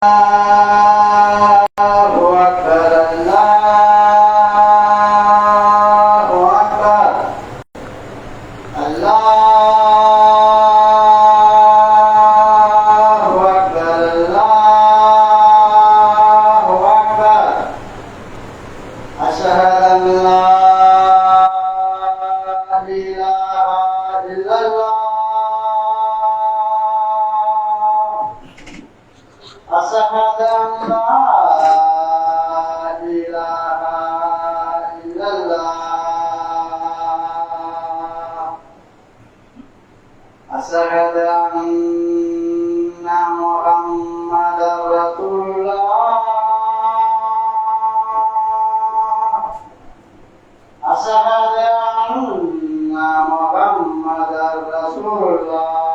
Uh... Allah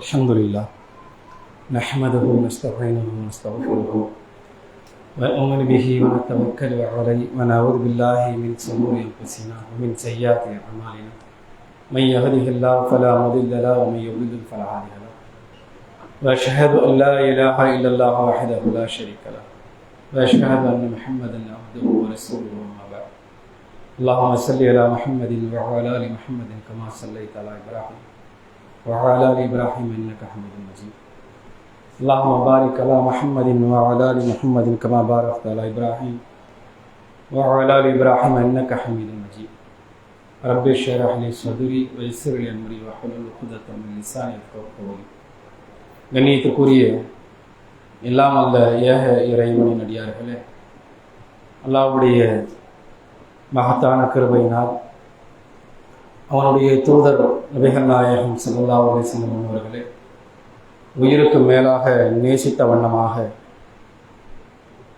الحمد لله نحمده ونستعينه ونستغفره ونؤمن به ونتوكل عليه ونعوذ بالله من شرور انفسنا ومن سيئات اعمالنا. من يهده الله فلا مضل له ومن يضلل فلا هادي له. وأشهد أن لا إله إلا الله وحده لا شريك له. وأشهد أن محمدا عبده ورسوله أما بعد. اللهم صل على محمد وعلى آل محمد كما صليت على إبراهيم. وعلى ال ابراهيم انك حميد مجيد اللهم بارك على محمد وعلى ال محمد كما باركت على ابراهيم وعلى ال ابراهيم انك حميد مجيد رب اشرح لي صدري ويسر لي امري واحلل عقدة من لساني يفقهوا قولي கண்ணியத்துக்குரிய எல்லாம் அல்ல ஏக இறைவனின் அடியார்களே அல்லாவுடைய மகத்தான கிருபையினால் அவனுடைய தூதர் நபிகள் நாயகம் சல்லா அலிஸ்லம் அவர்களே உயிருக்கு மேலாக நேசித்த வண்ணமாக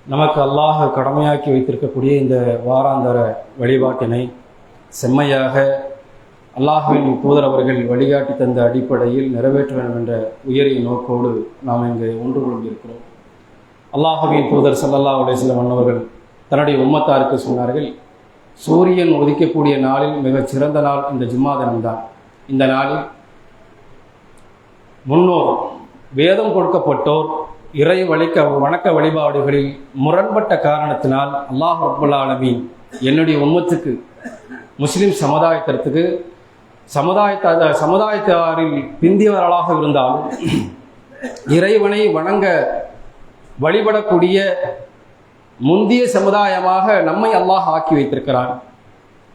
நமக்கு அல்லாஹ கடமையாக்கி வைத்திருக்கக்கூடிய இந்த வாராந்தர வழிபாட்டினை செம்மையாக அல்லாஹுவின் தூதர் அவர்கள் வழிகாட்டி தந்த அடிப்படையில் நிறைவேற்ற வேண்டும் என்ற உயரிய நோக்கோடு நாம் இங்கு ஒன்று கொண்டிருக்கிறோம் அல்லாஹுவின் தூதர் சல்லல்லா அலிஸ்லம் அவர்கள் தன்னுடைய உம்மத்தாருக்கு சொன்னார்கள் சூரியன் உதிக்கக்கூடிய நாளில் மிகச் சிறந்த நாள் இந்த ஜும்மா தினம்தான். இந்த நாளில் முன்னோர் வேதம் கொடுக்கப்பட்டோர் இறை வழிக்க வணக்க வழிபாடுகளில் முரண்பட்ட காரணத்தினால் அல்லாஹ் ரப்புல் என்னுடைய உம்மத்துக்கு முஸ்லிம் சமுதாயத்திற்கு சமுதாயத்த சமுதாயத்தாரில் பிந்தியவர்களாக இருந்தாலும் இறைவனை வணங்க வழிபடக்கூடிய முந்திய சமுதாயமாக நம்மை அல்லாஹ் ஆக்கி வைத்திருக்கிறான்.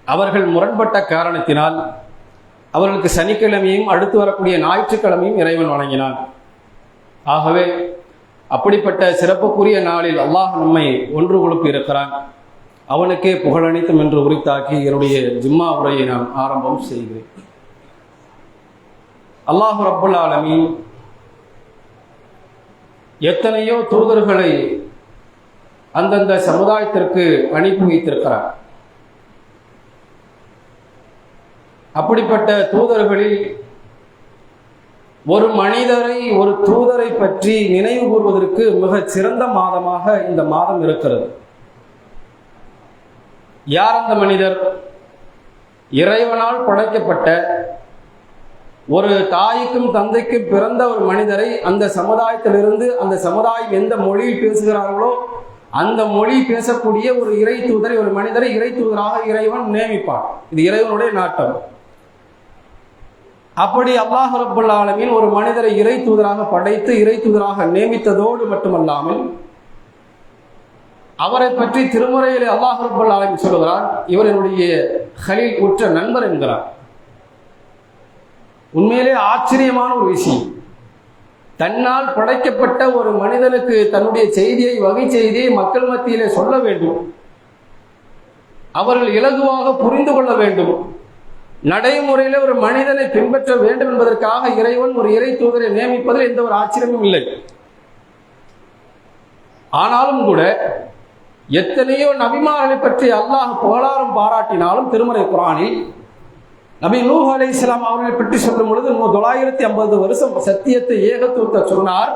அவர்கள் முரண்பட்ட காரணத்தினால் அவர்களுக்கு சனிக்கிழமையும் அடுத்து வரக்கூடிய ஞாயிற்றுக்கிழமையும் இறைவன் வணங்கினான். ஆகவே அப்படிப்பட்ட சிறப்புக்குரிய நாளில் அல்லாஹ் நம்மை ஒன்று கொழுப்பி இருக்கிறான். அவனுக்கே புகழனைத்தும் என்று உரித்தாக்கி என்னுடைய ஜிம்மா உரையை நான் ஆரம்பம் செய்கிறேன். அல்லாஹு ரப்புல் ஆலமி எத்தனையோ தூதர்களை அந்தந்த சமுதாயத்திற்கு அனுப்பி வைத்திருக்கிறார் அப்படிப்பட்ட தூதர்களில் ஒரு மனிதரை ஒரு தூதரை பற்றி நினைவு கூறுவதற்கு மிகச் சிறந்த மாதமாக இந்த மாதம் இருக்கிறது. யார் அந்த மனிதர்? இறைவனால் படைக்கப்பட்ட ஒரு தாய்க்கும் தந்தைக்கும் பிறந்த ஒரு மனிதரை அந்த சமுதாயத்திலிருந்து அந்த சமுதாயம் எந்த மொழியில் பேசுகிறார்களோ அந்த மொழி பேசக்கூடிய ஒரு இறை தூதரை ஒரு மனிதரை இறை தூதராக இறைவன் நியமிப்பான். இது இறைவனுடைய நாட்டம். அப்படி அல்லாஹ் ரபுல் ஆலமின் ஒரு மனிதரை இறை தூதராக படைத்து இறை தூதராக நியமித்ததோடு மட்டுமல்லாமல் அவரை பற்றி திருமுறையில் அல்லாஹ் ரபுல் ஆலமின் சொல்கிறார் இவர் என்னுடைய ஹலில் உற்ற நண்பர் என்கிறார். உண்மையிலே ஆச்சரியமான ஒரு விஷயம். தன்னால் படைக்கப்பட்ட ஒரு மனிதனுக்கு தன்னுடைய செய்தியை வகை செய்தியை மக்கள் மத்தியிலே சொல்ல வேண்டும். அவர்கள் இலகுவாக புரிந்து கொள்ள வேண்டும். நடைமுறையில் ஒரு மனிதனை பின்பற்ற வேண்டும் என்பதற்காக இறைவன் ஒரு இறை தூதரை நியமிப்பதில் எந்த ஒரு ஆச்சரியமும் இல்லை. ஆனாலும் கூட எத்தனையோ நபிமார்களை பற்றி அல்லாஹ் புகழாரம் பாராட்டினாலும் திருமறை குரானில் நபி நூஹ் அலை இஸ்லாம் அவர்களை பற்றி சொல்லும் பொழுது தொள்ளாயிரத்தி ஐம்பது வருஷம் சத்தியத்தை ஏகத்துவத்தை சொன்னார்.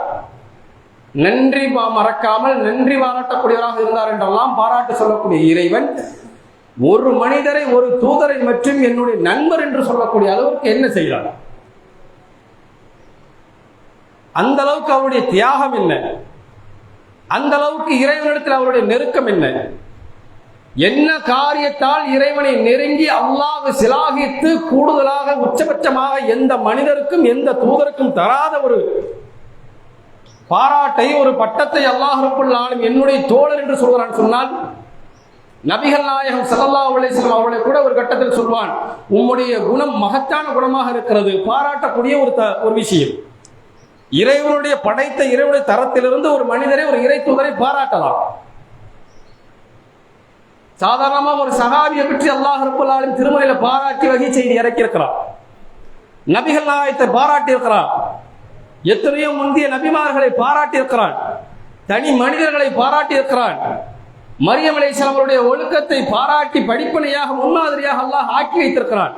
நன்றி மறக்காமல் நன்றி பாராட்டக்கூடியவராக இருந்தார் என்றெல்லாம் பாராட்டு சொல்லக்கூடிய இறைவன் ஒரு மனிதரை ஒரு தூதரை மற்றும் என்னுடைய நண்பர் என்று சொல்லக்கூடிய அளவுக்கு என்ன செய்கிறார்? அந்த அளவுக்கு அவருடைய தியாகம் என்ன? அந்த அளவுக்கு இறைவனிடத்தில் அவருடைய நெருக்கம் என்ன? என்ன காரியத்தால் இறைவனை நெருங்கி அல்லாஹ் சிலாகித்து கூடுதலாக உச்சபட்சமாக எந்த மனிதருக்கும் எந்த தூதருக்கும் தராத ஒரு பாராட்டை ஒரு பட்டத்தை அல்லாஹ் ரப்புல் என்னுடைய தோழர் என்று சொல்கிறான் சொன்னால் நபிகள் நாயகம் ஸல்லல்லாஹு அலைஹி வஸல்லம் அவர்களை கூட ஒரு கட்டத்தில் சொல்வான் உம்முடைய குணம் மகத்தான குணமாக இருக்கிறது. பாராட்டக்கூடிய ஒரு த- ஒரு விஷயம். இறைவனுடைய படைத்த இறைவனுடைய தரத்திலிருந்து ஒரு மனிதரை ஒரு இறை தூதரை பாராட்டலாம். சாதாரணமாக ஒரு சகாபியை பற்றி அல்லாஹ் ரப்பல் திருமலையில பாராட்டி வகை செய்தி இறக்கியிருக்கிறார். நபிகள் நாயத்தை பாராட்டி இருக்கிறார் எத்தனையோ முந்தைய நபிமார்களை பாராட்டி இருக்கிறான் தனி மனிதர்களை பாராட்டி இருக்கிறான் மரியம் அலைஹிஸ்ஸலாம் அவருடைய ஒழுக்கத்தை பாராட்டி படிப்பனையாக முன்மாதிரியாக அல்லாஹ் ஆக்கி வைத்திருக்கிறான்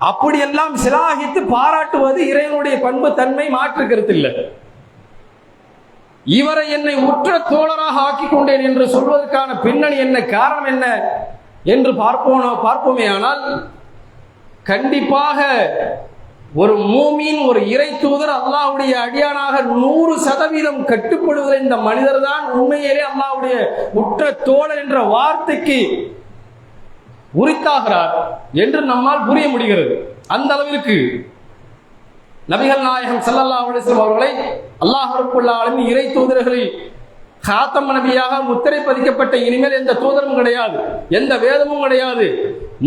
அப்படியெல்லாம் சிலாகித்து பாராட்டுவது இறைவனுடைய பண்பு தன்மை மாற்று கருத்தில்லை இவரை என்னை உற்ற தோழராக ஆக்கிக் கொண்டேன் என்று சொல்வதற்கான பின்னணி என்ன காரணம் என்ன என்று பார்ப்போனோ பார்ப்போமே. ஆனால் கண்டிப்பாக ஒரு மூமின் ஒரு இறை தூதர் அல்லாவுடைய அடியானாக நூறு சதவீதம் கட்டுப்படுவது இந்த மனிதர் தான் உண்மையிலே அல்லாவுடைய உற்ற தோழர் என்ற வார்த்தைக்கு உரித்தாகிறார் என்று நம்மால் புரிய முடிகிறது. அந்த அளவிற்கு நபிகள் நாயகம் ஸல்லல்லாஹு அலைஹி அவர்களை அல்லாஹ் இறை தூதர்களில் காத்தம் நபியாக முத்திரை பதிக்கப்பட்ட இனிமேல் எந்த தூதரும் கிடையாது எந்த வேதமும் கிடையாது.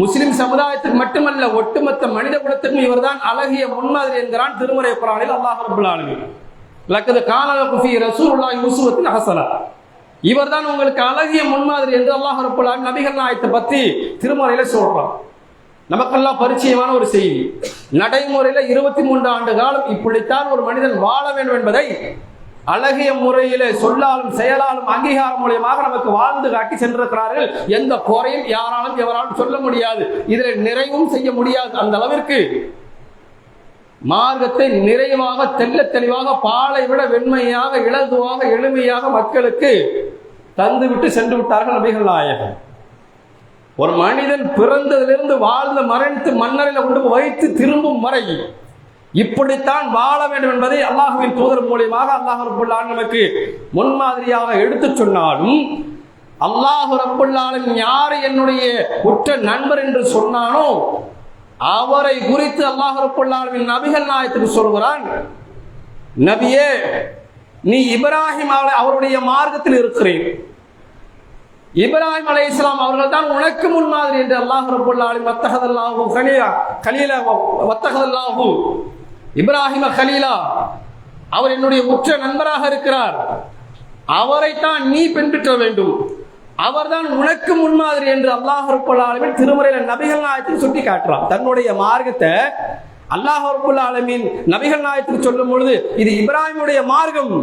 முஸ்லிம் சமுதாயத்துக்கு மட்டுமல்ல ஒட்டுமொத்த மனித குலத்திற்கும் இவர்தான் அழகிய முன்மாதிரி என்கிறான் திருமறை புராணில் அல்லாஹ் ரப்பல் லக்கது கானல குஃபி ரசூலுல்லாஹி உஸ்வத்தின் இவர்தான் உங்களுக்கு அழகிய முன்மாதிரி என்று அல்லாஹ் ரப்பல் நபிகள் நாயகத்தை பத்தி திருமறையில சொல்றான். நமக்கெல்லாம் பரிச்சயமான ஒரு செய்தி. நடைமுறையில இருபத்தி மூன்று ஆண்டு காலம் இப்படித்தான் ஒரு மனிதன் வாழ வேண்டும் என்பதை அழகிய முறையில சொல்லாலும் செயலாலும் அங்கீகாரம் மூலியமாக நமக்கு வாழ்ந்து காட்டி சென்றிருக்கிறார்கள். எந்த குறையும் யாராலும் எவராலும் சொல்ல முடியாது. இதில் நிறைவும் செய்ய முடியாது. அந்த அளவிற்கு மார்க்கத்தை நிறைவாக தெல்ல தெளிவாக பாலை விட வெண்மையாக இலகுவாக எளிமையாக மக்களுக்கு தந்துவிட்டு சென்று விட்டார்கள் நபிகள் நாயகம். ஒரு மனிதன் பிறந்ததிலிருந்து வாழ்ந்து மரணித்து மன்னரில் கொண்டு வைத்து திரும்பும் வரை இப்படித்தான் வாழ வேண்டும் என்பதை அல்லாஹுவின் தூதர் மூலியமாக அல்லாஹ் ரப்புல்லான் நமக்கு முன்மாதிரியாக எடுத்துச் சொன்னாலும் அல்லாஹு ரப்புல்லாலும் யார் என்னுடைய உற்ற நண்பர் என்று சொன்னானோ அவரை குறித்து அல்லாஹ் ரப்புல்லாலுவின் நபிகள் நாயத்துக்கு சொல்கிறான் நபியே நீ இப்ராஹிம் அவருடைய மார்க்கத்தில் இருக்கிறேன் இப்ராஹிம் அலை இஸ்லாம் அவர்கள் தான் உனக்கு முன்மாதிரி என்று அல்லாஹ் ரபுல்லாலும் வத்தகதல்லாகும் கலீலா கலீலா வத்தகதல்லாகும் இப்ராஹிம கலீலா அவர் என்னுடைய உற்ற நண்பராக இருக்கிறார். அவரைத்தான் நீ பின்பற்ற வேண்டும். அவர்தான் உனக்கு முன்மாதிரி என்று அல்லாஹ் ரபுல் திருமுறையில நபிகள் நாயத்தில் சுட்டி காட்டுறான். தன்னுடைய மார்க்கத்தை அல்லாஹ் ரபுல்லாலுமின் நபிகள் நாயத்துக்கு சொல்லும் பொழுது இது இப்ராஹிமுடைய மார்க்கம்.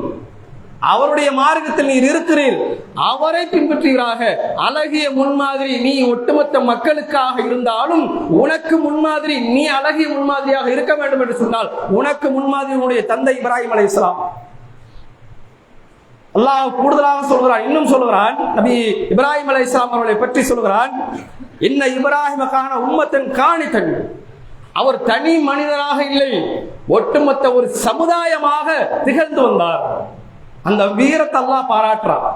அவருடைய மார்க்கத்தில் நீர் இருக்கிறீர். அவரை பின்பற்றுகிறாக. அழகிய முன்மாதிரி நீ ஒட்டுமொத்த மக்களுக்காக இருந்தாலும் உனக்கு முன்மாதிரி நீ அழகிய முன்மாதிரியாக இருக்க வேண்டும் என்று சொன்னால் உனக்கு முன்மாதிரி உன்னுடைய தந்தை இப்ராஹிம் அலை இஸ்லாம் அல்லாஹ் கூடுதலாக சொல்கிறான் இன்னும் சொல்கிறான். நபி இப்ராஹிம் அலை இஸ்லாம் அவர்களை பற்றி சொல்கிறான். என்ன இப்ராஹிமக்கான உம்மத்தன் காணித்தன். அவர் தனி மனிதராக இல்லை ஒட்டுமொத்த ஒரு சமுதாயமாக திகழ்ந்து வந்தார். அந்த வீரத்தை அல்லாஹ் பாராட்டுறான்.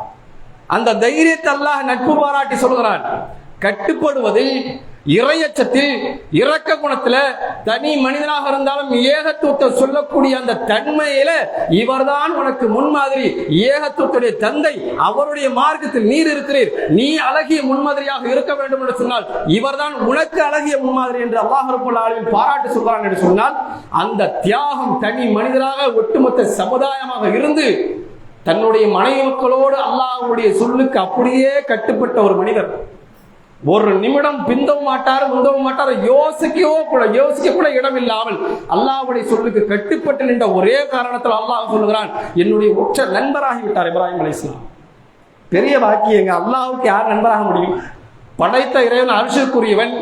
அந்த தைரியத்தை அல்லாஹ் நட்பு பாராட்டி சொல்கிறான். கட்டுப்படுவதில் இறையச்சத்தில் இரக்க குணத்துல தனி மனிதனாக இருந்தாலும் ஏகத்துவத்தை சொல்லக்கூடிய அந்த தன்மையில இவர்தான் உனக்கு முன்மாதிரி. ஏகத்துவத்துடைய தந்தை அவருடைய மார்க்கத்தில் நீர் இருக்கிறீர். நீ அழகிய முன்மாதிரியாக இருக்க வேண்டும் என்று சொன்னால் இவர்தான் உனக்கு அழகிய முன்மாதிரி என்று அல்லாஹ் ஆளில் பாராட்டு சொல்கிறான் என்று சொன்னால் அந்த தியாகம் தனி மனிதராக ஒட்டுமொத்த சமுதாயமாக இருந்து தன்னுடைய மனைவி மக்களோடு அல்லாஹ்வுடைய சொல்லுக்கு அப்படியே கட்டுப்பட்ட ஒரு மனிதர். ஒரு நிமிடம் பிந்தவும் மாட்டார் முந்தவும் மாட்டார் யோசிக்கவோ கூட யோசிக்க கூட இடம் இல்லாமல் அல்லாஹுடைய சொல்லுக்கு கட்டுப்பட்டு நின்ற ஒரே காரணத்தில் அல்லாஹ் சொல்லுகிறான் என்னுடைய உற்ற நண்பராகி விட்டார் இப்ராஹிம் அலைஹிஸ்ஸலாம் பெரிய வாக்கியங்க அல்லாஹுக்கு யார் நண்பராக முடியும்? படைத்த இறைவன் அரிசிற்குரியவன்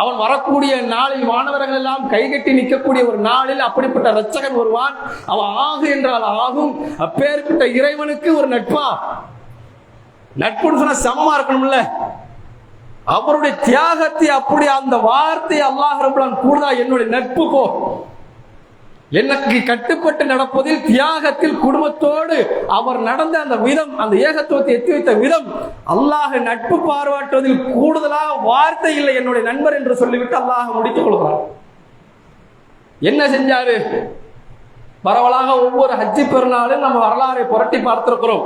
அவன் வரக்கூடிய நாளில் வானவர்கள் எல்லாம் கைகட்டி நிற்கக்கூடிய ஒரு நாளில் அப்படிப்பட்ட ரச்சகன் வருவான் அவன் ஆகு என்றால் ஆகும். அப்பேற்பட்ட இறைவனுக்கு ஒரு நட்பா? நட்புன்னு சொன்னா சமமா இருக்கணும்ல. அவருடைய தியாகத்தை அப்படி அந்த வார்த்தை அல்லாஹ் ரபுலான் கூடுதா என்னுடைய நட்பு போ. எனக்கு கட்டுப்பட்டு நடப்பதில் தியாகத்தில் குடும்பத்தோடு அவர் நடந்த அந்த விதம் அந்த ஏகத்துவத்தை எத்தி வைத்த விதம் அல்லாஹ் நட்பு பாராட்டுவதில் கூடுதலாக வார்த்தை இல்லை என்னுடைய நண்பர் என்று சொல்லிவிட்டு அல்லாஹ் முடித்துக் கொள்கிறார். என்ன செஞ்சாரு? பரவலாக ஒவ்வொரு ஹஜ்ஜி பெருநாளும் நம்ம வரலாறை புரட்டி பார்த்திருக்கிறோம்.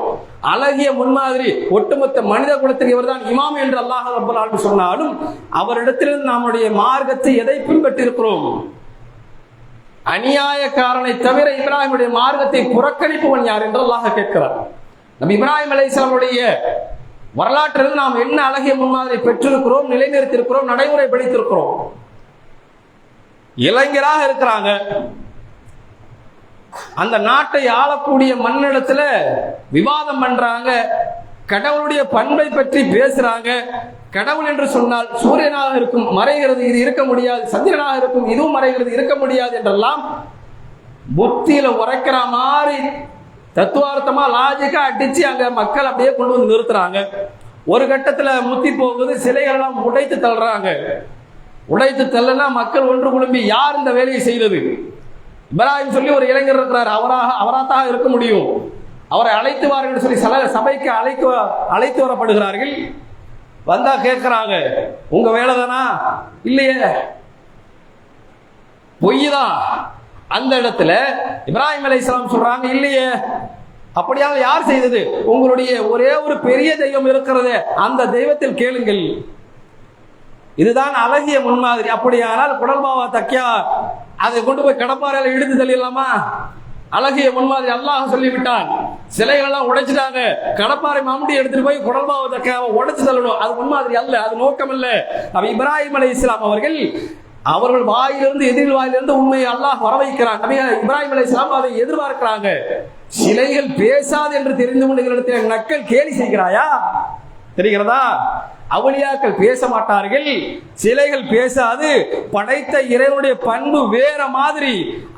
அழகிய முன்மாதிரி ஒட்டுமொத்த மனித குலத்துக்கு இவர்தான் இமாம் என்று அல்லாஹ் ரப்பல் சொன்னாலும் அவரிடத்திலிருந்து நம்முடைய மார்க்கத்தை எதை பின்பற்றிருக்கிறோம் அநியாயக்காரனை தவிர இப்ராஹிமுடைய மார்க்கத்தை புறக்கணிப்பவன் யார் என்று அல்லாஹ் கேட்கிறார். நம்ம இப்ராஹிம் அலைஹிஸ்ஸலாமுடைய வரலாற்றில் நாம் என்ன அழகிய முன்மாதிரி பெற்றிருக்கிறோம் நிலைநிறுத்தியிருக்கிறோம் படித்திருக்கிறோம் இளைஞராக இருக்கிறாங்க. அந்த நாட்டை ஆளக்கூடிய மண்ணிடத்துல விவாதம் பண்றாங்க கடவுளுடைய பண்பை பற்றி பேசுறாங்க. கடவுள் என்று சொன்னால் சூரியனாக இருக்கும் மறைகிறது இது இருக்க முடியாது. சந்திரனாக இருக்கும் இதுவும் மறைகிறது இருக்க முடியாது என்றெல்லாம் புத்தியில உரைக்கிற மாதிரி தத்துவார்த்தமா லாஜிக்கா அடிச்சு அங்க மக்கள் அப்படியே கொண்டு வந்து நிறுத்துறாங்க. ஒரு கட்டத்துல முத்தி போகுது சிலைகள் எல்லாம் உடைத்து தள்ளுறாங்க. உடைத்து தள்ளனா மக்கள் ஒன்று குழும்பி யார் இந்த வேலையை செய்தது? இப்ராஹிம் சொல்லி ஒரு இளைஞர் இருக்கிறார். அவராக அவராத்தாக இருக்க முடியும். அவரை அழைத்து வார்கள் சொல்லி சல சபைக்கு அழைக்க அழைத்து வரப்படுகிறார்கள். வந்தா கேட்கிறாங்க. உங்க வேலை தானா இல்லையே. பொய் தான் அந்த இடத்துல இப்ராஹிம் அலைஹிஸ்ஸலாம் சொல்றாங்க இல்லையே. அப்படியாக யார் செய்தது? உங்களுடைய ஒரே ஒரு பெரிய தெய்வம் இருக்கிறது அந்த தெய்வத்தில் கேளுங்கள். இதுதான் அழகிய முன்மாதிரி. அப்படியானால் குடல்பாவா தக்கியா? அதை கொண்டு போய் கடப்பாறையில் இடித்து தள்ளிடலாமா? அழகிய முன்மாதிரி அல்லாஹ் சொல்லிவிட்டான். சிலைகள் எல்லாம் உடைச்சிட்டாங்க. கடப்பாறை மாமுடி எடுத்துட்டு போய் குடல்பாவ உடைச்சு தள்ளணும். அது முன்மாதிரி அல்ல அது நோக்கம் அல்ல அவ இப்ராஹிம் அலி இஸ்லாம் அவர்கள் அவர்கள் வாயிலிருந்து எதிரில் வாயிலிருந்து உண்மையை அல்லாஹ் வர வைக்கிறான் நபி இப்ராஹிம் அலி இஸ்லாம் அதை எதிர்பார்க்கிறாங்க. சிலைகள் பேசாது என்று தெரிந்து கொண்டு நக்கல் கேலி செய்கிறாயா? தெரிகிறதா? அவளியாக்கள் பேச மாட்டார்கள் சிலைகள் பேசாது படைத்த இறைவனுடைய பண்பு வேற மாதிரி.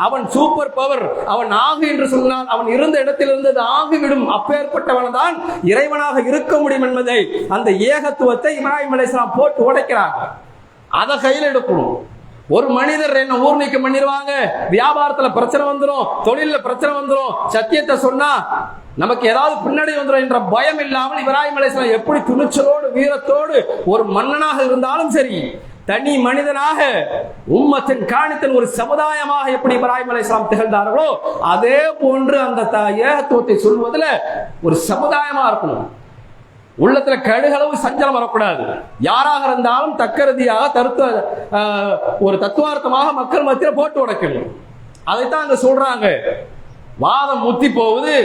அவன் சூப்பர் பவர் அவன் ஆகு என்று சொன்னால் அவன் இருந்த இடத்திலிருந்து அது ஆகிவிடும். அப்பேற்பட்டவன் தான் இறைவனாக இருக்க முடியும் என்பதை அந்த ஏகத்துவத்தை இப்ராஹிம் அலைஹிஸ்ஸலாம் போட்டு உடைக்கிறாங்க. அதை கையில் எடுக்கணும். ஒரு மனிதர் என்ன ஊர் நீக்கம் பண்ணிடுவாங்க வியாபாரத்துல பிரச்சனை வந்துடும் தொழில பிரச்சனை வந்துடும் சத்தியத்தை சொன்னா நமக்கு ஏதாவது பின்னாடி வந்துடும் என்ற பயம் இல்லாமல் இப்ராஹிம் அலிஸ்லாம் எப்படி துணிச்சலோடு வீரத்தோடு ஒரு மன்னனாக இருந்தாலும் சரி தனி மனிதனாக உம்மத்தின் காணித்தன் ஒரு சமுதாயமாக எப்படி இப்ராஹிம் அலைஹிஸ்ஸலாம் திகழ்ந்தார்களோ அதே போன்று அந்த த- ஏகத்துவத்தை சொல்வதில் ஒரு சமுதாயமா இருக்கணும். உள்ளத்துல கடுகளவு சஞ்சலம் வரக்கூடாது. யாராக இருந்தாலும் தக்கரதியாக தருத்த ஒரு தத்துவார்த்தமாக மக்கள் மத்தியில போட்டு உடைக்கணும். அதைத்தான் அங்க சொல்றாங்க. வாதம் முத்தி போகுது.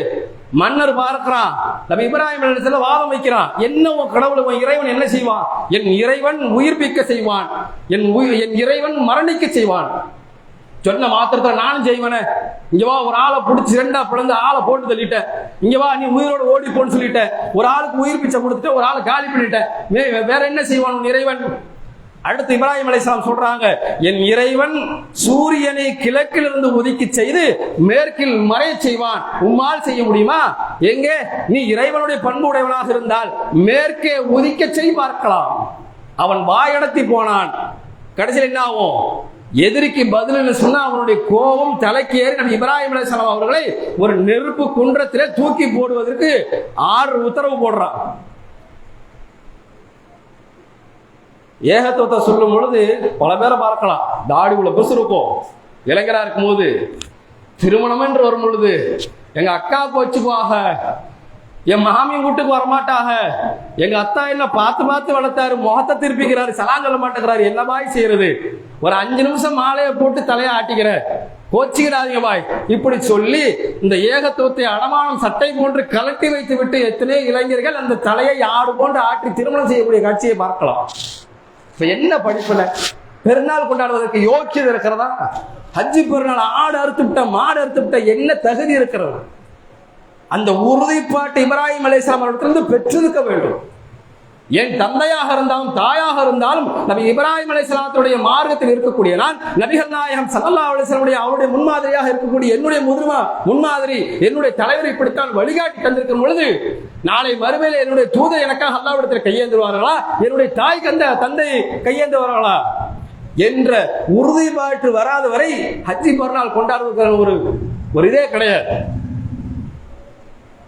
மன்னர் பார்க்கிறான் நம்ம இப்ராஹிம் இடத்துல வாதம் வைக்கிறான் என்ன உன் கடவுள் உன் இறைவன் என்ன செய்வான்? என் இறைவன் உயிர்ப்பிக்க செய்வான். என் உயிர் என் இறைவன் மரணிக்க செய்வான். சொன்ன மாத்திரத்துல நானும் செய்வேனே. இங்க வா ஒரு ஆளை பிடிச்சி ரெண்டா பிளந்து ஆளை போட்டு தள்ளிட்டேன். இங்க வா நீ உயிரோட ஓடி போன்னு சொல்லிட்டேன். ஒரு ஆளுக்கு உயிர் பிச்சை கொடுத்துட்டு ஒரு ஆளை காலி பண்ணிட்டேன். வேற என்ன செய்வான் உன் இறைவன்? அடுத்து இப்ராஹிம் அலிஸ்லாம் சொல்றாங்க என் இறைவன் சூரியனை கிழக்கிலிருந்து ஒதுக்கி செய்து மேற்கில் மறைய செய்வான். உம்மால் செய்ய முடியுமா? எங்கே? நீ இறைவனுடைய பண்பு உடையவனாக இருந்தால் மேற்கே ஒதுக்க செய் பார்க்கலாம். அவன் வாயடத்தி போனான். கடைசியில் என்ன ஆகும்? எதிரிக்கு பதில்னு சொன்னா அவனுடைய கோபம் தலைக்கு ஏறி நம்ம இப்ராஹிம் அலிஸ்லாம் அவர்களை ஒரு நெருப்பு குன்றத்திலே தூக்கி போடுவதற்கு ஆறு உத்தரவு போடுறான். ஏகத்துவத்தை சொல்லும் பொழுது பல பேரை பார்க்கலாம். தாடி உள்ள பெருசு இருக்கும். இளைஞரா இருக்கும் போது திருமணம் என்று வரும் பொழுது எங்க அக்காவுக்கு வச்சுக்குவாக என் மாமி வீட்டுக்கு வரமாட்டாக எங்க அத்தா என்ன பார்த்து பார்த்து வளர்த்தாரு முகத்தை திருப்பிக்கிறாரு சலாம் சொல்ல மாட்டேங்கிறாரு என்ன பாய் செய்யறது? ஒரு அஞ்சு நிமிஷம் மாலையை போட்டு தலையை ஆட்டிக்கிற. கோச்சிக்கிறாதீங்க பாய். இப்படி சொல்லி இந்த ஏகத்துவத்தை அடமானம் சட்டை போன்று கலட்டி வைத்து விட்டு எத்தனை இளைஞர்கள் அந்த தலையை ஆடு போன்று ஆட்டி திருமணம் செய்யக்கூடிய காட்சியை பார்க்கலாம். இப்ப என்ன படிப்புல? பெருநாள் கொண்டாடுவதற்கு யோக்கியது இருக்கிறதா? ஹஜ்ஜி பெருநாள் ஆடு அறுத்து விட்ட மாடு அறுத்து விட்ட என்ன தகுதி இருக்கிறது? அந்த உறுதிப்பாட்டு இப்ராஹிம் அலைஹிஸ்ஸலாம் அவர்களிடத்திலிருந்து பெற்றிருக்க வேண்டும். என் தந்தையாக இருந்தாலும் தாயாக இருந்தாலும் நபி இப்ராஹிம் அலைஹிஸ்ஸலாத்துடைய மார்க்கத்தில் இருக்கக்கூடிய நான் நபிகள் நாயகம் சல்லா அலிஸ்லாமுடைய அவருடைய முன்மாதிரியாக இருக்கக்கூடிய என்னுடைய முதுமா முன்மாதிரி என்னுடைய தலைவர் இப்படித்தான் வழிகாட்டி தந்திருக்கும் பொழுது நாளை மறுமையில் என்னுடைய தூதர் எனக்காக அல்லாவிடத்தில் கையேந்துவார்களா? என்னுடைய தாய் கந்த தந்தை கையேந்துவார்களா? என்ற உறுதிப்பாட்டு வராத வரை ஹஜ்ஜி பெருநாள் கொண்டாடுவதற்கான ஒரு ஒரு இதே கிடையாது.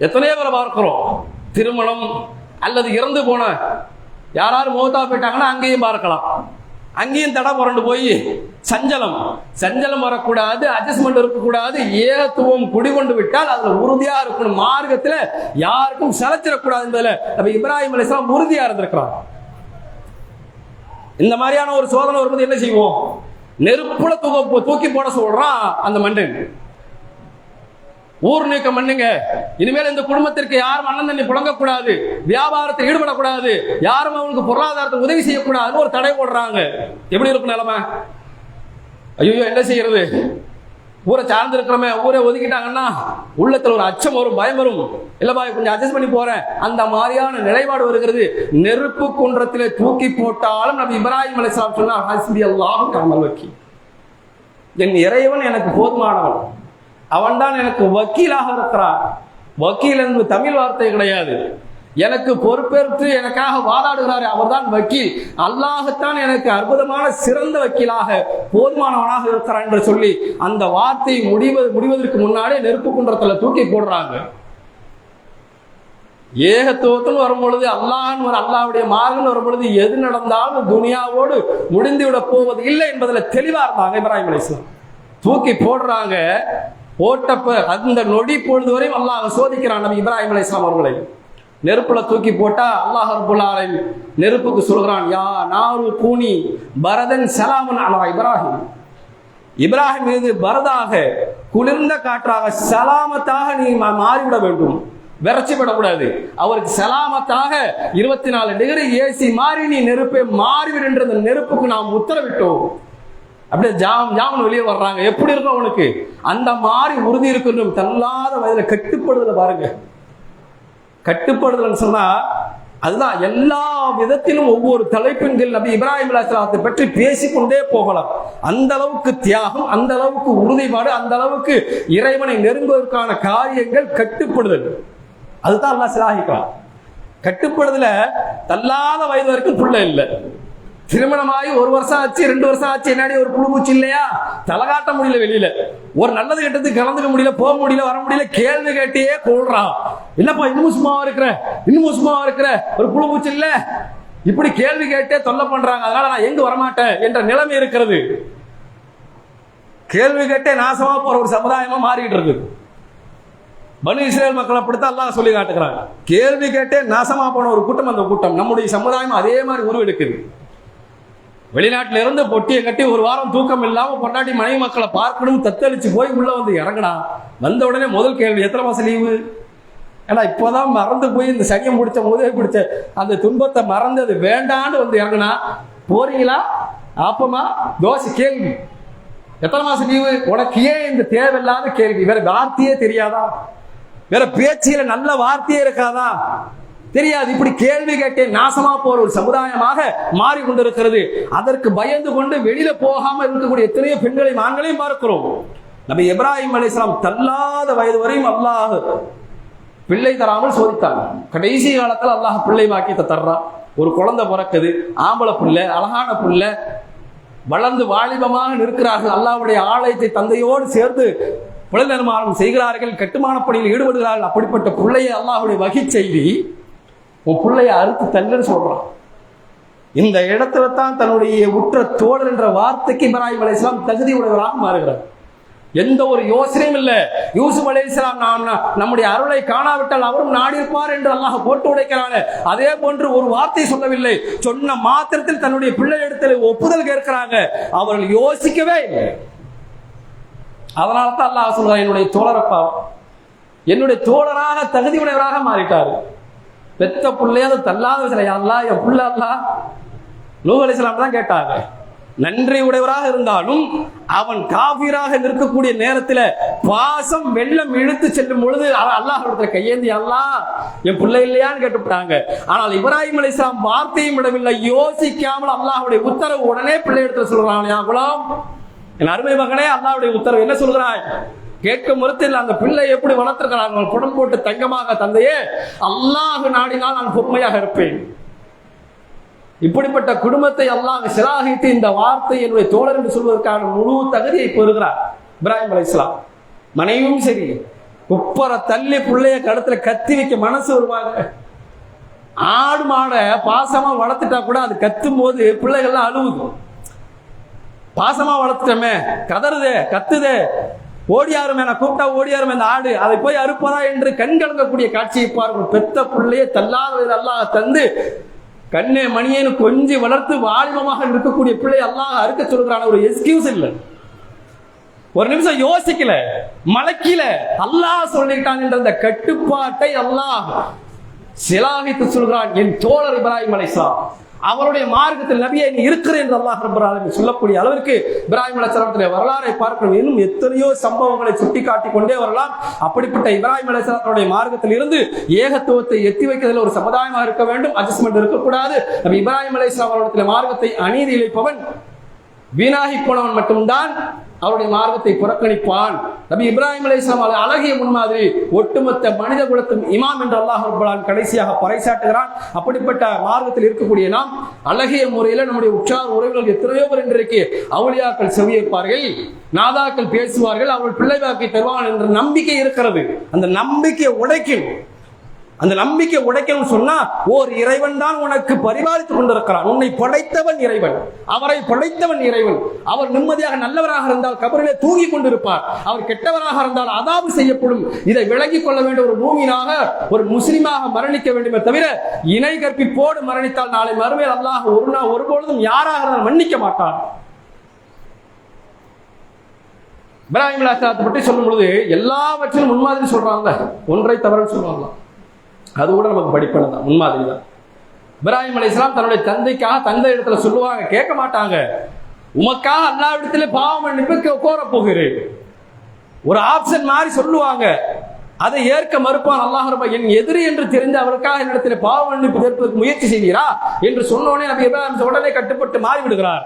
எத்தனையோ பேரை பார்க்கிறோம். திருமணம் அல்லது இறந்து போன யாராரும் மௌத்தா போயிட்டாங்கன்னா அங்கேயும் பார்க்கலாம். அங்கேயும் தடை புரண்டு போய் சஞ்சலம். சஞ்சலம் வரக்கூடாது அட்ஜஸ்ட்மெண்ட் இருக்கக்கூடாது ஏகத்துவம் குடிகொண்டு விட்டால் அதுல உறுதியா இருக்கணும். மார்க்கத்துல யாருக்கும் செலச்சிடக்கூடாது என்பதுல நம்ம இப்ராஹிம் அலிஸ்லாம் உறுதியா இருந்திருக்கிறார். இந்த மாதிரியான ஒரு சோதனை வரும்போது என்ன செய்வோம்? நெருப்புல தூக்க தூக்கி போட சொல்றான் அந்த மண்டன் ஊர் நீக்கம் பண்ணுங்க. இனிமேல் இந்த குடும்பத்திற்கு யாரும் அண்ணன் தண்ணி புழங்கக்கூடாது. வியாபாரத்தில் ஈடுபடக்கூடாது. யாரும் அவங்களுக்கு பொருளாதாரத்தை உதவி செய்யக்கூடாதுன்னு ஒரு தடை போடுறாங்க. எப்படி இருக்கும் நிலைமை? ஐயோ என்ன செய்யறது? ஊரை சார்ந்து இருக்கிறோமே ஊரை ஒதுக்கிட்டாங்கன்னா உள்ளத்துல ஒரு அச்சம் வரும் பயம் வரும். இல்லப்பா கொஞ்சம் அட்ஜஸ்ட் பண்ணி போறேன். அந்த மாதிரியான நிலைப்பாடு வருகிறது. நெருப்பு குன்றத்திலே தூக்கி போட்டாலும் நம்ம இப்ராஹிம் அலைஹிஸ்ஸலாம் சொன்னார் ஹஸ்பி அல்லாஹ் கமல் என் இறைவன் எனக்கு போதுமானவன். அவன்தான் எனக்கு வக்கீலாக இருக்கிறான். வக்கீல் என்று தமிழ் வார்த்தை கிடையாது. எனக்கு பொறுப்பேற்று எனக்காக வாதாடுகிறார் அவர்தான் வக்கீல். அல்லாஹத்தான் எனக்கு அற்புதமான சிறந்த வக்கீலாக போதுமானவனாக இருக்கிறான் என்று சொல்லி அந்த வார்த்தை முடிவது முடிவதற்கு முன்னாலே நெருப்பு குன்றத்தில் தூக்கி போடுறாங்க. ஏகத்துவத்துன்னு வரும்பொழுது அல்லாஹன் ஒரு அல்லாவுடைய மார்கன் வரும்பொழுது எது நடந்தாலும் துனியாவோடு முடிந்து விட போவது இல்லை என்பதில் தெளிவா இருந்தாங்க இப்ராஹிம் அலிஸ்லாம் தூக்கி போடுறாங்க. போட்டப்ப அந்த நொடி பொழுது வரையும் அல்லாஹ் சோதிக்கிறான் நபி இப்ராஹிம் அலைஹிஸ்ஸலாம் அவர்களை. நெருப்புல தூக்கி போட்டா அல்லாஹ் ரப்புல் நெருப்புக்கு சொல்கிறான் யா நாரு கூனி பரதன் சலாமன் அலா இப்ராஹிம். இப்ராஹிம் மீது பரதாக குளிர்ந்த காற்றாக சலாமத்தாக நீ மாறிவிட வேண்டும். விரைச்சி விடக்கூடாது. அவருக்கு சலாமத்தாக இருபத்தி நாலு டிகிரி ஏசி மாறி நீ நெருப்பை மாறிவிடுன்ற அந்த நெருப்புக்கு நாம் உத்தரவிட்டோம். அப்படியே ஜாம் ஜாமன் வெளியே வர்றாங்க. எப்படி இருக்கும் அவனுக்கு? அந்த மாதிரி உறுதி இருக்கணும். தள்ளாத வயதுல கட்டுப்படுதல பாருங்க. கட்டுப்படுதல்னு சொன்னா அதுதான் எல்லா விதத்திலும் ஒவ்வொரு தலைப்பின் கீழ் நபி இப்ராஹிம் அலைஹிஸ்ஸலாத்தை பற்றி பேசிக்கொண்டே போகலாம். அந்த அளவுக்கு தியாகம் அந்த அளவுக்கு உறுதிப்பாடு அந்த அளவுக்கு இறைவனை நெருங்குவதற்கான காரியங்கள் கட்டுப்படுதல். அதுதான் அல்லாஹ் சிலாகிக்கலாம் கட்டுப்படுதல தள்ளாத வயது வரைக்கும் புள்ள இல்லை. திருமணமாகி ஒரு வருஷம் ஆச்சு ரெண்டு வருஷம் ஆச்சு என்னாடி ஒரு புழுபூச்சி இல்லையா? தலை காட்ட முடியல வெளியில. ஒரு நல்லது கெட்டது கலந்துக்க முடியல போக முடியல வர முடியல கேள்வி கேட்டே கொள்றான் என்னப்பா இன்னும் சும்மாவா இருக்கிற? இன்னும் சும்மாவா இருக்கிற? ஒரு புழுபூச்சி இல்ல? இப்படி கேள்வி கேட்டே தொல்லை பண்றாங்க. அதனால நான் எங்க வரமாட்டேன் என்ற நிலைமை இருக்கிறது. கேள்வி கேட்டே நாசமா போற ஒரு சமுதாயமா மாறிட்டு இருக்குது. பனு இஸ்ரேல் மக்கள் அப்படித்தான் எல்லாம் சொல்லி காட்டுக்கிறாங்க கேள்வி கேட்டே நாசமா போன ஒரு கூட்டம் அந்த கூட்டம். நம்முடைய சமுதாயம் அதே மாதிரி உருவெடுக்குது. வெளிநாட்டுல இருந்து பொட்டியை கட்டி ஒரு வாரம் தூக்கம் இல்லாம பொண்டாட்டி மனைவி மக்களை பார்க்கணும் தத்தளிச்சு போய் உள்ள வந்து இறங்கடா. வந்த உடனே முதல் கேள்வி எத்தனை மாசம் லீவு ஏன்னா இப்போதான் மறந்து போய் இந்த சனியம் பிடிச்ச உதவி பிடிச்ச அந்த துன்பத்தை மறந்து அது வேண்டான்னு வந்து இறங்குனா போறீங்களா? ஆப்பமா? தோசை கேள்வி. எத்தனை மாசம் லீவு உனக்கு ஏன் இந்த தேவையில்லாத கேள்வி? வேற வார்த்தையே தெரியாதா? வேற பேச்சில நல்ல வார்த்தையே இருக்காதா? தெரியாது. இப்படி கேள்வி கேட்டே நாசமா போற ஒரு சமுதாயமாக மாறிக்கொண்டிருக்கிறது. அதற்கு பயந்து கொண்டு வெளியில போகாம இருக்கக்கூடிய எத்தனையோ பெண்களை ஆண்களையும் பார்க்கிறோம். நம்ம இப்ராஹிம் அலிஸ்லாம் தள்ளாத வயது வரையும் அல்லாஹ் பிள்ளை தராமல் சோதித்தாங்க கடைசி காலத்துல அல்லாஹ் பிள்ளை வாக்கியத்தை தர்றான் ஒரு குழந்தை பிறக்குது ஆம்பளை பிள்ளை அழகான புள்ள வளர்ந்து வாலிபமாக நிற்கிறார்கள். அல்லாவுடைய ஆலயத்தை தந்தையோடு சேர்ந்து புலல் நிர்மாணம் செய்கிறார்கள் கட்டுமான பணியில் ஈடுபடுகிறார்கள். அப்படிப்பட்ட பிள்ளையை அல்லாஹுடைய வகை செய்தி உன் பிள்ளைய அறுத்து தள்ளுன்னு சொல்றான். இந்த இடத்துல தான் தன்னுடைய உற்ற தோழர் என்ற வார்த்தைக்கு இப்ராஹிம் அலைஹிஸ்ஸலாம் தகுதி உடையவராக மாறுகிறார். எந்த ஒரு யோசனையும் இல்லை. யூசுப் அலைஹிஸ்ஸலாம் நாம் நம்முடைய அருளை காணாவிட்டால் அவரும் நாடியிருப்பார் என்று அல்லாஹ் போட்டு உடைக்கிறாங்க அதே போன்று ஒரு வார்த்தை சொல்லவில்லை. சொன்ன மாத்திரத்தில் தன்னுடைய பிள்ளை இடத்துல ஒப்புதல் கேட்கிறாங்க. அவர்கள் யோசிக்கவே இல்லை. அதனால தான் அல்லாஹ் சொல்றான் என்னுடைய தோழரப்பா என்னுடைய தோழராக தகுதி உடையவராக மாறிட்டார். பெத்த பிள்ளைய அதை தள்ளாத சில அல்லா என் புள்ள அல்லா? நூஹ் அலைஹிஸ்ஸலாம் தான் கேட்டாங்க. நன்றி உடையவராக இருந்தாலும் அவன் காபீராக நிற்கக்கூடிய நேரத்தில் பாசம் வெள்ளம் இழுத்து செல்லும் பொழுது அல்லாஹ் இடத்துல கையேந்தி அல்லாஹ் என் பிள்ளை இல்லையான்னு கேட்டுவிட்டாங்க ஆனால் இப்ராஹிம் அலைஹிஸ்ஸலாம் வார்த்தையும் விடவில்லை. யோசிக்காமல் அல்லாஹ்வுடைய உத்தரவு உடனே பிள்ளை இடத்துல சொல்றான் குலாம் என் அருமை மகனே அல்லாவுடைய உத்தரவு என்ன சொல்கிறாய்? கேட்க மறுத்தில் அந்த பிள்ளை எப்படி வளர்த்திருக்கிறாங்க குடம் போட்டு தங்கமாக தந்தையே அல்லாஹு நாடினால் நான் பொறுமையாக இருப்பேன். இப்படிப்பட்ட குடும்பத்தை அல்லாஹ் சிலாகித்து இந்த வார்த்தை என்னுடைய தோழர் என்று சொல்வதற்கான முழு தகுதியை பெறுகிறார் இப்ராஹிம் இஸ்லாம் மனைவியும் சரி குப்பரை தள்ளி பிள்ளைய கழுத்துல கத்தி வைக்க மனசு வருவாங்க. ஆடு மாடை பாசமா வளர்த்துட்டா கூட அது கத்தும் போது பிள்ளைகள்லாம் அழுவுது. பாசமா வளர்த்துட்டோமே கதறுதே கத்துதே ஓடியாரும் என கூப்பிட்டா ஓடியாரும் என் ஆடு. அதை போய் அறுப்பதா என்று கண் கலங்கக்கூடிய காட்சியை பாருங்கள். பெத்த பிள்ளையே தள்ளாத அல்லாஹ் தந்து கண்ணே மணியேன்னு கொஞ்சி வளர்த்து வாலிபமாக இருக்கக்கூடிய பிள்ளை அல்லாஹ் அறுக்க சொல்கிறான. ஒரு எக்ஸ்கியூஸ் இல்லை. ஒரு நிமிஷம் யோசிக்கல. மலக்கில அல்லாஹ் சொல்லிட்டான் என்ற அந்த கட்டுப்பாட்டை அல்லாஹ் சிலாகித்து சொல்கிறான். என் தோழர் இப்ராஹிம் அலைசா அவருடைய மார்க்கத்தில் நபியை நீ இருக்கிறேன் என்று அல்லாஹ் ரப்பல் ஆலமீன் சொல்லக்கூடிய அளவிற்கு இப்ராஹிம் அலைஹிஸ்ஸலாத்துடைய வரலாறை பார்க்கணும் இன்னும் எத்தனையோ சம்பவங்களை சுட்டி காட்டி கொண்டே வரலாம். அப்படிப்பட்ட இப்ராஹிம் அலைஹிஸ்ஸலாத்துடைய மார்க்கத்தில் இருந்து ஏகத்துவத்தை எத்தி வைக்கிறதுல ஒரு சமுதாயமாக இருக்க வேண்டும். அட்ஜஸ்ட்மெண்ட் இருக்கக்கூடாது. நபி இப்ராஹிம் அலைஹிஸ்ஸலாம் அவருடைய மார்க்கத்தை அநீதி இழைப்பவன் வீணாகி போனவன் மட்டும்தான். அவருடைய மார்க்கத்தை புறக்கணிப்பான். நபி இப்ராஹிம் அலைஹிஸ்ஸலாம் அது அழகிய முன்மாதிரி ஒட்டுமொத்த மனித குலத்தின் இமாம் என்று அல்லாஹ் ரப்பலான் கடைசியாக பறைசாட்டுகிறான். அப்படிப்பட்ட மார்க்கத்தில் இருக்கக்கூடிய நாம் அழகிய முறையில் நம்முடைய உற்றார் உறவுகள் எத்தனையோ பேர் இன்றைக்கு அவளியாக்கள் செவியேற்பார்கள் நாதாக்கள் பேசுவார்கள் அவள் பிள்ளை வாக்கை தருவார்கள் என்ற நம்பிக்கை இருக்கிறது. அந்த நம்பிக்கையை உடைக்கும் அந்த நம்பிக்கை உடைக்கணும்னு சொன்னா ஓர் இறைவன் தான் உனக்கு பரிபாலித்துக் கொண்டிருக்கிறான். உன்னை படைத்தவன் இறைவன். அவரை படைத்தவன் இறைவன். அவர் நிம்மதியாக நல்லவராக இருந்தால் கபரிலே தூங்கி கொண்டிருப்பார். அவர் கெட்டவராக இருந்தால் அதாவது செய்யப்படும். இதை விளங்கிக் கொள்ள வேண்டிய ஒரு மூமினாக ஒரு முஸ்லிமாக மரணிக்க வேண்டுமே தவிர இணை கற்பிப்போடு மரணித்தால் நாளை மறுமையில் அல்லாஹ் ஒரு நாள் ஒருபொழுதும் யாராக இருந்தால் மன்னிக்க மாட்டான். இப்ராஹிம் அலாஹாத்தை பற்றி சொல்லும் பொழுது எல்லாவற்றிலும் முன்மாதிரி சொல்றாங்க. ஒன்றை தவறுன்னு சொல்லுவாங்க அது கூட நமக்கு படிப்பனை தான் முன்மாதிரி தான் இப்ராஹிம் அலைஹிஸ்ஸலாம் தன்னுடைய தந்தைக்காக தந்தை இடத்துல சொல்லுவாங்க கேட்க மாட்டாங்க. உமக்காக அல்லா இடத்துல பாவம் மன்னிப்பு கோர போகிறேன் ஒரு ஆப்ஷன் மாதிரி சொல்லுவாங்க. அதை ஏற்க மறுப்பான் அல்லாஹ் என் எதிரி என்று தெரிந்து அவருக்காக என்னிடத்தில் பாவ மன்னிப்பு கேட்பதற்கு முயற்சி செய்கிறா என்று சொன்னோடனே நபி இப்ராஹிம் உடனே கட்டுப்பட்டு மாறிவிடுகிறார்.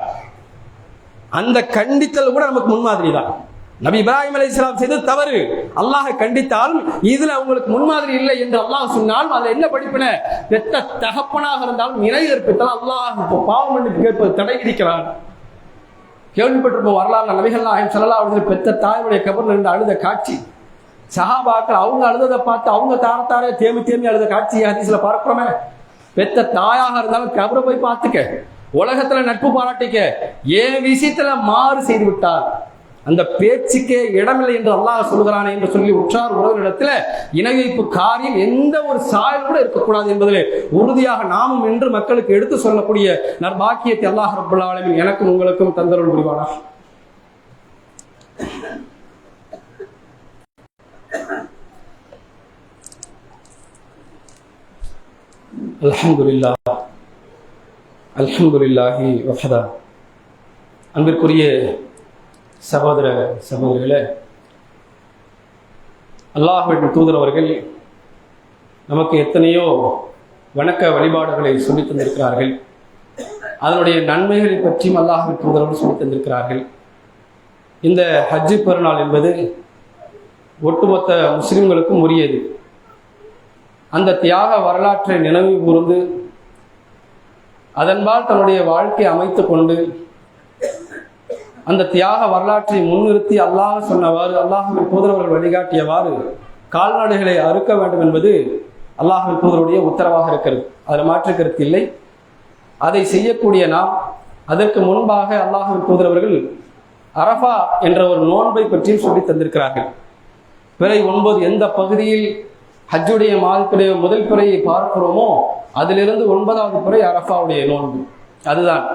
அந்த கண்டித்தல் கூட நமக்கு முன்மாதிரி தான் நபி இப்ராஹிம் அலி இஸ்லாம் செய்து தவறு. அல்லாஹ் கண்டித்தால் இதுல உங்களுக்கு முன்மாதிரி இல்லை என்று அல்லாஹ் சொன்னால் அதுல என்ன படிப்பின? பெத்த தகப்பனாக இருந்தாலும் இணை கற்பித்தால் அல்லாஹ் இப்போ பாவம் என்று கேட்பது தடை விதிக்கிறான். கேள்விப்பட்டிருப்போம் வரலாறு நபிகள் நாயம் ஸல்லல்லாஹு அலைஹி பெத்த தாயுடைய கபரில் இருந்து அழுத காட்சி. சஹாபாக்கள் அவங்க அழுததை பார்த்து அவங்க தாரத்தாரே தேமி தேமி அழுத காட்சி ஹதீஸ்ல பார்க்கிறோமே? பெத்த தாயாக இருந்தாலும் கபரை போய் பார்த்துக்க. உலகத்துல நட்பு பாராட்டிக்க. ஏன் விஷயத்துல மாறு செய்து விட்டார்? அந்த பேச்சுக்கே இடமில்லை என்று அல்லாஹ் சொல்கிறானே என்று சொல்லி உற்றார் உறவினிடத்தில் இணை வைப்பு காரியம் எந்த ஒரு சாயல் கூட இருக்கக்கூடாது என்பதிலே உறுதியாக நாமும் என்று மக்களுக்கு எடுத்து சொல்லக்கூடிய நற்பாக்கியத்தை அல்லாஹ் ரப்பல் எனக்கும் உங்களுக்கும் தந்தருள் புரிவானா அல்ஹம்துலில்லா அல்ஹம்துலில்லாஹி வஹதா. அன்பிற்குரிய சகோதர சகோதரிகளே அல்லாஹின் தூதர் அவர்கள் நமக்கு எத்தனையோ வணக்க வழிபாடுகளை சொல்லித் தந்திருக்கிறார்கள். அதனுடைய நன்மைகளை பற்றியும் அல்லாஹின் தூதரோடு சொல்லித் தந்திருக்கிறார்கள். இந்த ஹஜ்ஜு பெருநாள் என்பது ஒட்டுமொத்த முஸ்லிம்களுக்கும் உரியது. அந்த தியாக வரலாற்றை நினைவு கூர்ந்து அதன்பால் தன்னுடைய வாழ்க்கை அமைத்து கொண்டு அந்த தியாக வரலாற்றை முன்னிறுத்தி அல்லாஹ் சொன்னவாறு அல்லாஹின் தூதரவர்கள் வழிகாட்டியவாறு கால்நடைகளை அறுக்க வேண்டும் என்பது அல்லாஹின் தூதருடைய உத்தரவாக இருக்கிறது. அதில் மாற்று கருத்து இல்லை. அதை செய்யக்கூடிய நாம் அதற்கு முன்பாக அல்லாஹின் தூதரவர்கள் அரஃபா என்ற ஒரு நோன்பை பற்றியும் சொல்லி தந்திருக்கிறார்கள். பிறை ஒன்பது எந்த பகுதியில் ஹஜ்ஜுடைய மாதத்துடைய முதல் பிறையை பார்க்கிறோமோ அதிலிருந்து ஒன்பதாவது பிறை அரஃபாவுடைய நோன்பு. அதுதான்.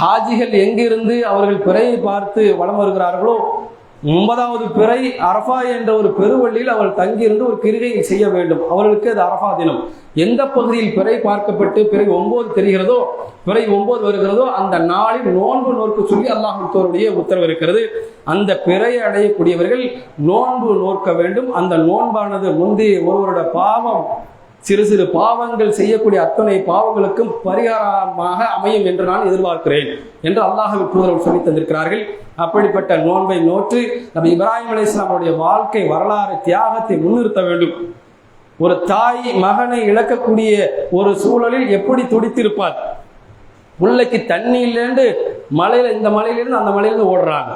ஹாஜிகள் எங்கிருந்து அவர்கள் பிறையை பார்த்து வலம் வருகிறார்களோ ஒன்பதாவது பிறை அரஃபா என்ற ஒரு பெருவள்ளியில் அவர்கள் தங்கியிருந்து ஒரு கிருகை செய்ய வேண்டும். அவர்களுக்கு அது அரஃபா தினம். எந்த பகுதியில் பிறை பார்க்கப்பட்டு பிறை ஒன்பது தெரிகிறதோ பிறை ஒன்பது வருகிறதோ அந்த நாளில் நோன்பு நோக்க சொல்லி அல்லாஹுத்தோருடைய உத்தரவு இருக்கிறது. அந்த பிறையை அடையக்கூடியவர்கள் நோன்பு நோக்க வேண்டும். அந்த நோன்பானது முந்தைய ஒருவரோட பாவம் சிறு சிறு பாவங்கள் செய்யக்கூடிய அத்தனை பாவங்களுக்கும் பரிகாரமாக அமையும் என்று நான் எதிர்பார்க்கிறேன் என்று அல்லாஹவி தூதர்கள் சொல்லி தந்திருக்கிறார்கள். அப்படிப்பட்ட நோன்பை நோற்று நம்ம இப்ராஹிம் அலையாமுடைய வாழ்க்கை வரலாறு தியாகத்தை முன்னிறுத்த வேண்டும். ஒரு தாய் மகனை இழக்கக்கூடிய ஒரு சூழலில் எப்படி துடித்திருப்பார் முல்லைக்கு தண்ணி இல்லைன்னு மலையில இந்த மலையிலிருந்து அந்த மலையிலிருந்து ஓடுறாங்க.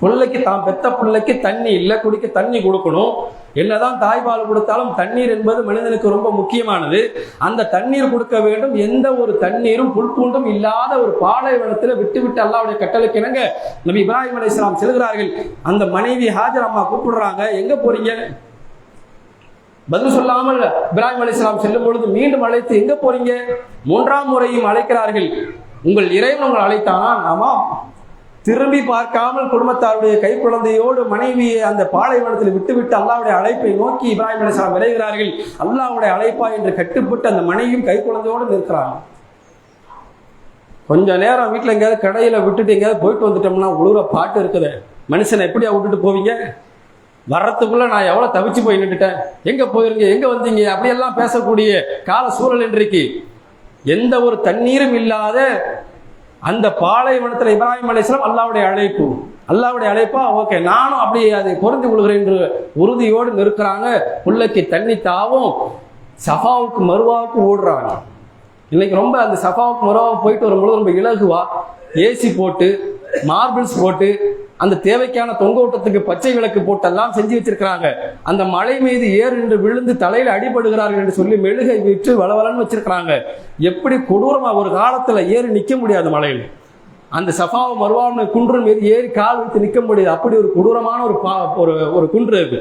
பிள்ளைக்கு தான் பெத்த பிள்ளைக்கு தண்ணி இல்லை குடிக்க தண்ணி கொடுக்கணும். என்னதான் தாய்பால் கொடுத்தாலும் தண்ணீர் என்பது மனிதனுக்கு ரொம்ப முக்கியமானது. அந்த தண்ணீர் கொடுக்க வேண்டும். எந்த ஒரு தண்ணீரும் புல்பூண்டும் இல்லாத ஒரு பாலைவனத்தில் விட்டு விட்டு அல்லாவுடைய கட்டளைக்கு இணங்க நபி இப்ராஹிம் அலி இஸ்லாம் செல்கிறார்கள். அந்த மனைவி ஹாஜர் அம்மா கூப்பிடுறாங்க எங்க போறீங்க? பதில் சொல்லாமல் இப்ராஹிம் அலி இஸ்லாம் செல்லும் பொழுது மீண்டும் அழைத்து எங்க போறீங்க? மூன்றாம் முறையும் அழைக்கிறார்கள். உங்கள் இறைவன் உங்களை அழைத்தானா? ஆமாம். திரும்பி பார்க்காமல் குடும்பத்தாருடைய கைக்குழந்தையோடு மனைவியை அந்த பாலைவனத்தில் விட்டுவிட்டு அல்லாவுடைய அழைப்பை நோக்கி இப்ராஹிம் அலிஸ்லாம் விளைகிறார்கள் அல்லாவுடைய அழைப்பா என்று கட்டுப்பட்டு அந்த மனைவியும் கைக்குழந்தையோடு நிற்கிறாங்க. கொஞ்ச நேரம் வீட்டில் எங்கேயாவது கடையில் விட்டுட்டு எங்கேயாவது போயிட்டு வந்துட்டோம்னா உழுவுற பாட்டு இருக்குது. மனுஷனை எப்படியா விட்டுட்டு போவீங்க? வர்றதுக்குள்ள நான் எவ்வளோ தவிச்சு போய் நின்றுட்டேன்? எங்கே போயிருங்க? எங்கே வந்தீங்க? அப்படியெல்லாம் பேசக்கூடிய கால சூழல் இன்றைக்கு. எந்த ஒரு தண்ணீரும் இல்லாத அந்த பாலைவனத்தில் இப்ராஹிம் அலிஸ்லாம் அல்லாவுடைய அழைப்பு. அல்லாவுடைய அழைப்பா ஓகே நானும் அப்படி அதை பொருந்தி கொள்கிறேன் என்று உறுதியோடு நிற்கிறாங்க. பிள்ளைக்கு தண்ணி தாவும் சஃபாவுக்கு மறுவாவுக்கு ஓடுறாங்க. இன்னைக்கு ரொம்ப அந்த சஃபாவுக்கு மறுவாவுக்கு போயிட்டு வரும்பொழுது ரொம்ப இலகுவா ஏசி போட்டு மார்பிள்ஸ் போட்டு அந்த தேவைக்கான தொங்கோட்டத்துக்கு பச்சை விளக்கு போட்டெல்லாம் செஞ்சு வச்சிருக்கிறாங்க. அந்த மலை மீது ஏறு என்று விழுந்து தலையில் அடிபடுகிறார்கள் என்று சொல்லி மெழுகை விட்டு வளவலன்னு வச்சிருக்கிறாங்க. எப்படி கொடூரமா ஒரு காலத்துல ஏறி நிக்க முடியாது மலையில். அந்த சஃபாவை மருவான குன்றின் மீது ஏறி கால் வைத்து நிற்க முடியாது. அப்படி ஒரு கொடூரமான ஒரு பா ஒரு ஒரு குன்று இருக்கு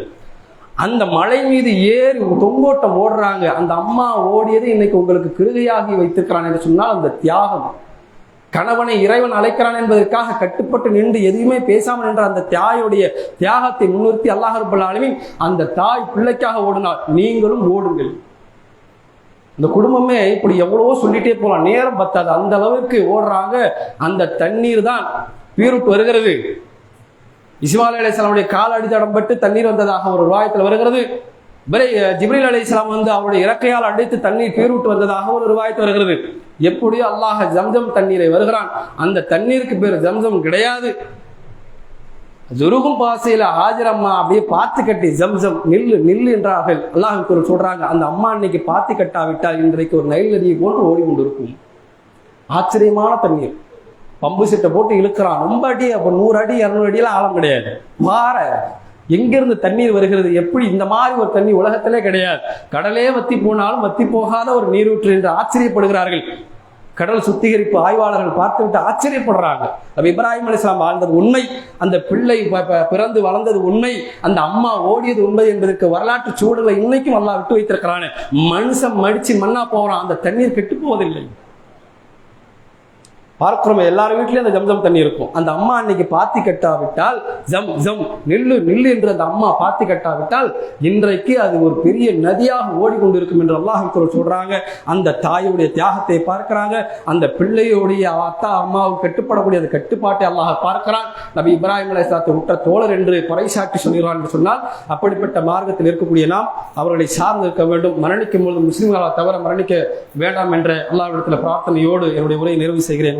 அந்த மலை மீது ஏறி தொங்கோட்டம் ஓடுறாங்க. அந்த அம்மா ஓடியது இன்னைக்கு உங்களுக்கு கிருகையாகி வைத்திருக்கிறான் என்று சொன்னால் அந்த தியாகம் கணவனை இறைவன் அழைக்கிறான் என்பதற்காக கட்டுப்பட்டு நின்று எதுவுமே பேசாமல் நின்ற அந்த தாயுடைய தியாகத்தை முன்னிறுத்தி அல்லாஹ் ரபுல் அந்த தாய் பிள்ளைக்காக ஓடினார் நீங்களும் ஓடுங்கள். இந்த குடும்பமே இப்படி எவ்வளவோ சொல்லிட்டே போகலாம் நேரம் பத்தாது. அந்த அளவுக்கு ஓடுறாங்க. அந்த தண்ணீர் தான் பீருட்டு வருகிறது. இஸ்மாயில் அலிஸ்லாமுடைய கால் அடித்தடம் பட்டு தண்ணீர் வந்ததாக ஒரு ருவாயத்தில் வருகிறது. ஜிப்ரீல் அலி இஸ்லாம் வந்து அவருடைய இறக்கையால் அடித்து தண்ணீர் பீருட்டு வந்ததாக ஒரு ருவாயத்து வருகிறது. எப்படியோ அல்லாஹ் ஜம்ஜம் தண்ணீரை வருகிறான்? அந்த தண்ணீருக்கு பேர் ஜம்ஜம் கிடையாது. ஜுருகும் பாசையில ஹாஜர் அம்மா அப்படியே பாத்து கட்டி ஜம்ஜம் நில்லு நில்லு என்றார்கள். அல்லாஹ் சொல்றாங்க அந்த அம்மா இன்னைக்கு பாத்து கட்டாவிட்டால் இன்றைக்கு ஒரு நைல் நதியை போன்று ஓடி கொண்டிருக்கும். ஆச்சரியமான தண்ணீர். பம்பு செட்டை போட்டு இழுக்கிறான். ரொம்ப அடி அப்போ நூறு அடி இரநூறு அடியெல்லாம் ஆழம் கிடையாது. மாற எங்கிருந்து தண்ணீர் வருகிறது? எப்படி இந்த மாதிரி ஒரு தண்ணி உலகத்திலே கிடையாது. கடலே வத்தி போனாலும் வத்தி போகாத ஒரு நீரூற்று என்று ஆச்சரியப்படுகிறார்கள். கடல் சுத்திகரிப்பு ஆய்வாளர்கள் பார்த்துவிட்டு ஆச்சரியப்படுறாங்க. அப்ப இப்ராஹிம் அலிஸ்லாம் வாழ்ந்தது உண்மை அந்த பிள்ளை ப- ப- பிறந்து வளர்ந்தது உண்மை அந்த அம்மா ஓடியது உண்மை என்பதற்கு வரலாற்று சூழலை இன்னைக்கும் அல்லா விட்டு வைத்திருக்கிறானே. மனுஷன் மடிச்சு மண்ணா போறான் அந்த தண்ணீர் கெட்டு போவதில்லை. பார்க்கிறோம் எல்லார் வீட்லயும் அந்த ஜம்ஜம் தண்ணி இருக்கும். அந்த அம்மா அன்னைக்கு பாத்தி கட்டாவிட்டால் ஜம் ஜம் நில்லு நில்லு என்று அந்த அம்மா பாத்தி கட்டாவிட்டால் இன்றைக்கு அது ஒரு பெரிய நதியாக ஓடிக்கொண்டிருக்கும் என்று அல்லாஹ் சொல்றாங்க. அந்த தாயுடைய தியாகத்தை பார்க்கிறாங்க. அந்த பிள்ளையுடைய அத்தா அம்மாவுக்கு கட்டுப்படக்கூடிய அந்த கட்டுப்பாட்டை அல்லாஹ் பார்க்கிறான். நபி இப்ராஹிம் அலைஹிஸ்ஸலாத்தை விட்ட தோழர் என்று பறைசாட்டி சொல்கிறான் என்று சொன்னால் அப்படிப்பட்ட மார்க்கத்தில் இருக்கக்கூடிய நாம் அவர்களை சார்ந்து இருக்க வேண்டும். மரணிக்கும் பொழுது முஸ்லிம்களால் தவிர மரணிக்க வேண்டாம் என்ற அல்லாஹ்விடத்தில் பிரார்த்தனையோடு என்னுடைய உரையை நிறைவு செய்கிறேன்.